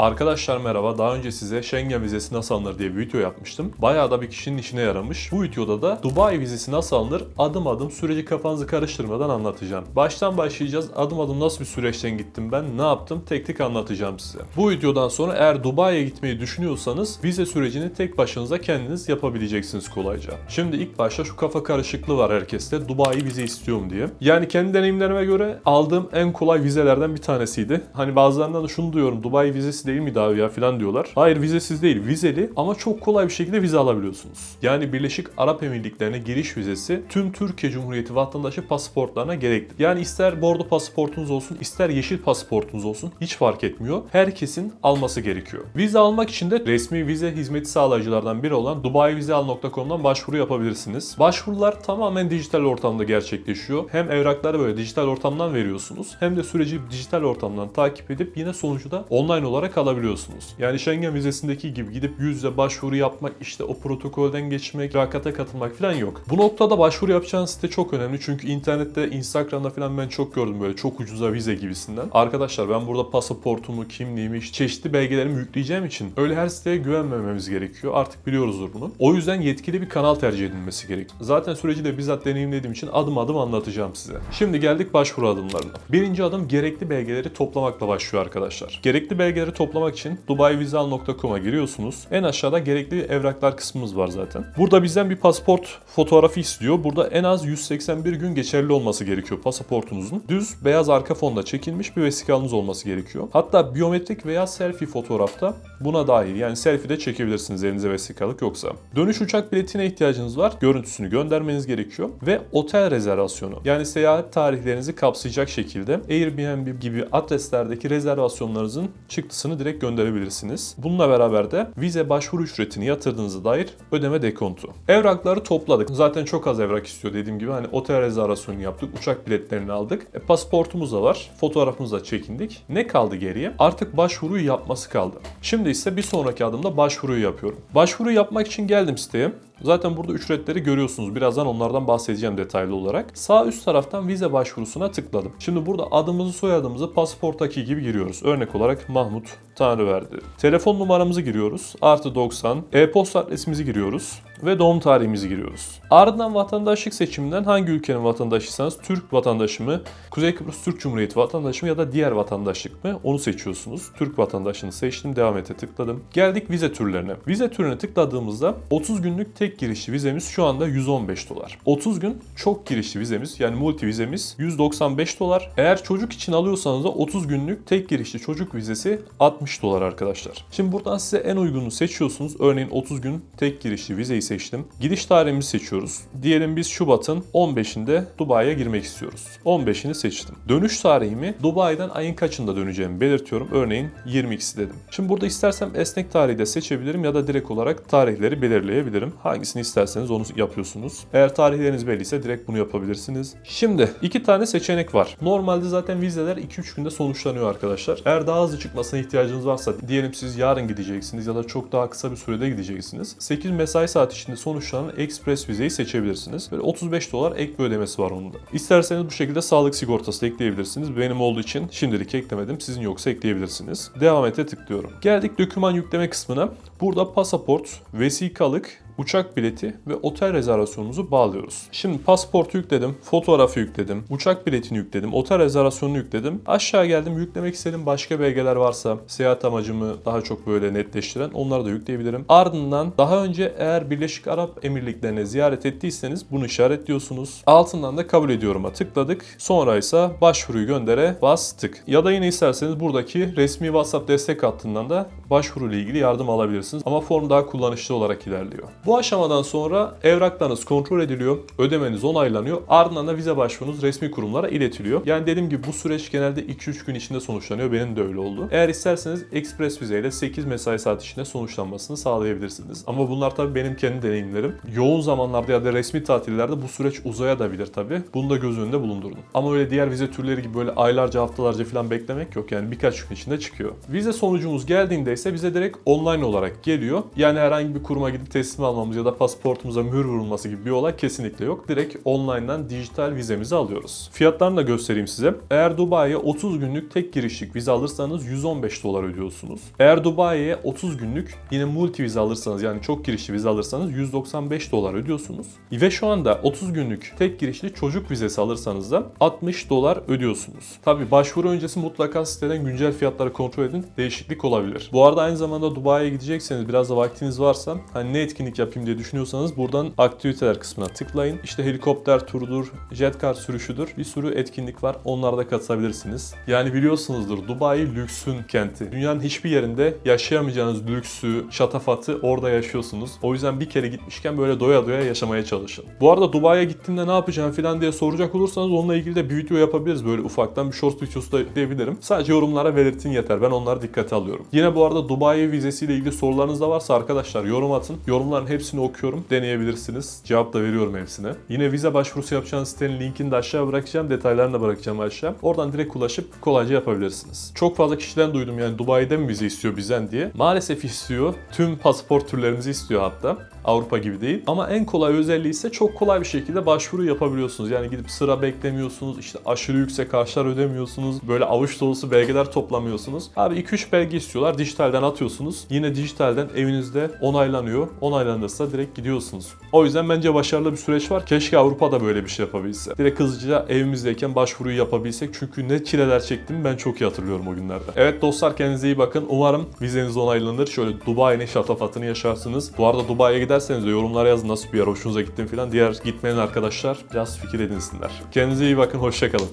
Arkadaşlar merhaba. Daha önce size Schengen vizesi nasıl alınır diye bir video yapmıştım. Bayağı da bir kişinin işine yaramış. Bu videoda da Dubai vizesi nasıl alınır adım adım süreci kafanızı karıştırmadan anlatacağım. Baştan başlayacağız. Adım adım nasıl bir süreçten gittim ben, ne yaptım tek tek anlatacağım size. Bu videodan sonra eğer Dubai'ye gitmeyi düşünüyorsanız vize sürecini tek başınıza kendiniz yapabileceksiniz kolayca. Şimdi ilk başta şu kafa karışıklığı var herkeste. Dubai vize istiyorum diye. Yani kendi deneyimlerime göre aldığım en kolay vizelerden bir tanesiydi. Hani bazılarından da şunu duyuyorum. Dubai vizesi değil mi abi ya falan diyorlar. Hayır vizesiz değil. Vizeli ama çok kolay bir şekilde vize alabiliyorsunuz. Yani Birleşik Arap Emirlikleri'ne giriş vizesi tüm Türkiye Cumhuriyeti vatandaşı pasaportlarına gerekli. Yani ister bordo pasaportunuz olsun ister yeşil pasaportunuz olsun hiç fark etmiyor. Herkesin alması gerekiyor. Vize almak için de resmi vize hizmeti sağlayıcılardan biri olan dubaivizeal.com'dan başvuru yapabilirsiniz. Başvurular tamamen dijital ortamda gerçekleşiyor. Hem evrakları böyle dijital ortamdan veriyorsunuz hem de süreci dijital ortamdan takip edip yine sonucu da online olarak alabiliyorsunuz. Yani Schengen vizesindeki gibi gidip yüz başvuru yapmak, işte o protokolden geçmek, rakata katılmak falan yok. Bu noktada başvuru yapacağınız site çok önemli çünkü internette, Instagram'da falan ben çok gördüm böyle çok ucuza vize gibisinden. Arkadaşlar ben burada pasaportumu, kimliğimi, çeşitli belgelerimi yükleyeceğim için öyle her siteye güvenmememiz gerekiyor. Artık biliyoruzdur bunu. O yüzden yetkili bir kanal tercih edilmesi gerek. Zaten süreci de bizzat deneyimlediğim için adım adım anlatacağım size. Şimdi geldik başvuru adımlarına. Birinci adım gerekli belgeleri toplamakla başlıyor arkadaşlar. Gerekli belgeleri toplamak için dubaivizel.com'a giriyorsunuz. En aşağıda gerekli evraklar kısmımız var zaten. Burada bizden bir pasaport fotoğrafı istiyor. Burada en az 181 gün geçerli olması gerekiyor pasaportunuzun. Düz beyaz arka fonda çekilmiş bir vesikanız olması gerekiyor. Hatta biyometrik veya selfie fotoğrafta buna dahil. Yani selfie de çekebilirsiniz elinize vesikalık yoksa. Dönüş uçak biletine ihtiyacınız var. Görüntüsünü göndermeniz gerekiyor. Ve otel rezervasyonu. Yani seyahat tarihlerinizi kapsayacak şekilde Airbnb gibi adreslerdeki rezervasyonlarınızın çıktısını direkt gönderebilirsiniz. Bununla beraber de vize başvuru ücretini yatırdığınıza dair ödeme dekontu. Evrakları topladık. Zaten çok az evrak istiyor dediğim gibi. Hani otel rezervasyonu yaptık, uçak biletlerini aldık. E, pasaportumuz da var. Fotoğrafımızı da çekindik. Ne kaldı geriye? Artık başvuruyu yapması kaldı. Şimdi ise bir sonraki adımda başvuruyu yapıyorum. Başvuru yapmak için geldim siteye. Zaten burada ücretleri görüyorsunuz. Birazdan onlardan bahsedeceğim detaylı olarak. Sağ üst taraftan vize başvurusuna tıkladım. Şimdi burada adımızı soyadımızı pasaporttaki gibi giriyoruz. Örnek olarak Mahmut Tanrıverdi. Telefon numaramızı giriyoruz. Artı 90. E-posta adresimizi giriyoruz. Ve doğum tarihimizi giriyoruz. Ardından vatandaşlık seçiminden hangi ülkenin vatandaşıysanız Türk vatandaşı mı, Kuzey Kıbrıs Türk Cumhuriyeti vatandaşı mı ya da diğer vatandaşlık mı onu seçiyorsunuz. Türk vatandaşını seçtim. Devam ete tıkladım. Geldik vize türlerine. Vize türüne tıkladığımızda 30 günlük tek girişli vizemiz şu anda 115 dolar. 30 gün çok girişli vizemiz yani multi vizemiz 195 dolar. Eğer çocuk için alıyorsanız da 30 günlük tek girişli çocuk vizesi 60 dolar arkadaşlar. Şimdi buradan size en uygununu seçiyorsunuz. Örneğin 30 gün tek girişli vizeyi seçtim. Gidiş tarihimizi seçiyoruz. Diyelim biz Şubat'ın 15'inde Dubai'ye girmek istiyoruz. 15'ini seçtim. Dönüş tarihimi Dubai'den ayın kaçında döneceğimi belirtiyorum. Örneğin 22'si dedim. Şimdi burada istersem esnek tarihi de seçebilirim ya da direkt olarak tarihleri belirleyebilirim. Hangisini isterseniz onu yapıyorsunuz. Eğer tarihleriniz belliyse direkt bunu yapabilirsiniz. Şimdi iki tane seçenek var. Normalde zaten vizeler 2-3 günde sonuçlanıyor arkadaşlar. Eğer daha hızlı çıkmasına ihtiyacınız varsa diyelim siz yarın gideceksiniz ya da çok daha kısa bir sürede gideceksiniz. 8 mesai saat içinde sonuçlanan Express vizeyi seçebilirsiniz. Böyle 35 dolar ek bir ödemesi var onun da. İsterseniz bu şekilde sağlık sigortası da ekleyebilirsiniz. Benim olduğu için şimdilik eklemedim. Sizin yoksa ekleyebilirsiniz. Devam ete tıklıyorum. Geldik doküman yükleme kısmına. Burada pasaport, vesikalık, uçak bileti ve otel rezervasyonumuzu bağlıyoruz. Şimdi pasaportu yükledim, fotoğrafı yükledim, uçak biletini yükledim, otel rezervasyonunu yükledim. Aşağı geldim yüklemek istediğim başka belgeler varsa seyahat amacımı daha çok böyle netleştiren onları da yükleyebilirim. Ardından daha önce eğer Birleşik Arap Emirlikleri'ne ziyaret ettiyseniz bunu işaretliyorsunuz. Altından da kabul ediyorum'a tıkladık. Sonra ise başvuruyu göndere bastık. Ya da yine isterseniz buradaki resmi WhatsApp destek hattından da başvuru ile ilgili yardım alabilirsiniz. Ama form daha kullanışlı olarak ilerliyor. Bu aşamadan sonra evraklarınız kontrol ediliyor, ödemeniz onaylanıyor. Ardından da vize başvurunuz resmi kurumlara iletiliyor. Yani dediğim gibi bu süreç genelde 2-3 gün içinde sonuçlanıyor. Benim de öyle oldu. Eğer isterseniz Express vizeyle 8 mesai saat içinde sonuçlanmasını sağlayabilirsiniz. Ama bunlar tabii benim kendi deneyimlerim. Yoğun zamanlarda ya da resmi tatillerde bu süreç uzayabilir tabii. Bunu da göz önünde bulundurun. Ama öyle diğer vize türleri gibi böyle aylarca haftalarca falan beklemek yok. Yani birkaç gün içinde çıkıyor. Vize sonucumuz geldiğinde ise bize direkt online olarak geliyor. Yani herhangi bir kuruma gidip teslim almamız ya da pasaportumuza mühür vurulması gibi bir olay kesinlikle yok. Direkt online'dan dijital vizemizi alıyoruz. Fiyatlarını da göstereyim size. Eğer Dubai'ye 30 günlük tek girişlik vize alırsanız 115 dolar ödüyorsunuz. Eğer Dubai'ye 30 günlük yine multi vize alırsanız yani çok girişli vize alırsanız 195 dolar ödüyorsunuz. Ve şu anda 30 günlük tek girişli çocuk vizesi alırsanız da 60 dolar ödüyorsunuz. Tabi başvuru öncesi mutlaka siteden güncel fiyatları kontrol edin. Değişiklik olabilir. Bu arada aynı zamanda Dubai'ye gidecekseniz biraz da vaktiniz varsa hani ne etkinlik yapayım diye düşünüyorsanız buradan aktiviteler kısmına tıklayın. İşte helikopter turudur, jet car sürüşüdür. Bir sürü etkinlik var. Onlara da katılabilirsiniz. Yani biliyorsunuzdur Dubai lüksün kenti. Dünyanın hiçbir yerinde yaşayamayacağınız lüksü, şatafatı orada yaşıyorsunuz. O yüzden bir kere gitmişken böyle doya doya yaşamaya çalışın. Bu arada Dubai'ye gittiğimde ne yapacağım falan diye soracak olursanız onunla ilgili de bir video yapabiliriz. Böyle ufaktan bir short videosu da diyebilirim. Sadece yorumlara belirtin yeter. Ben onları dikkate alıyorum. Yine bu arada Dubai vizesiyle ilgili sorularınız da varsa arkadaşlar yorum atın. Yorumların hepsini okuyorum. Deneyebilirsiniz. Cevap da veriyorum hepsine. Yine vize başvurusu yapacağınız sitenin linkini de aşağı bırakacağım. Detaylarını da bırakacağım aşağı. Oradan direkt ulaşıp kolayca yapabilirsiniz. Çok fazla kişiden duydum yani Dubai'de mi vize istiyor bizden diye. Maalesef istiyor. Tüm pasaport türlerimizi istiyor hatta. Avrupa gibi değil. Ama en kolay özelliği ise çok kolay bir şekilde başvuru yapabiliyorsunuz. Yani gidip sıra beklemiyorsunuz. işte aşırı yüksek harçlar ödemiyorsunuz. Böyle avuç dolusu belgeler toplamıyorsunuz. Abi 2-3 belge istiyorlar. Dijitalden atıyorsunuz. Yine dijitalden evinizde onaylanıyor. Onaylanırsa direkt gidiyorsunuz. O yüzden bence başarılı bir süreç var. Keşke Avrupa'da böyle bir şey yapabilse. Direkt hızlıca evimizdeyken başvuruyu yapabilsek. Çünkü ne çileler çektim ben çok iyi hatırlıyorum o günlerde. Evet dostlar kendinize iyi bakın. Umarım vizeniz onaylanır. Şöyle Dubai'nin şatafatını yaşarsınız. Bu arada Dubai'ye giderseniz de yorumlara yazın nasıl bir yer hoşunuza gitti falan. Diğer gitmeyen arkadaşlar biraz fikir edinsinler. Kendinize iyi bakın. Hoşçakalın.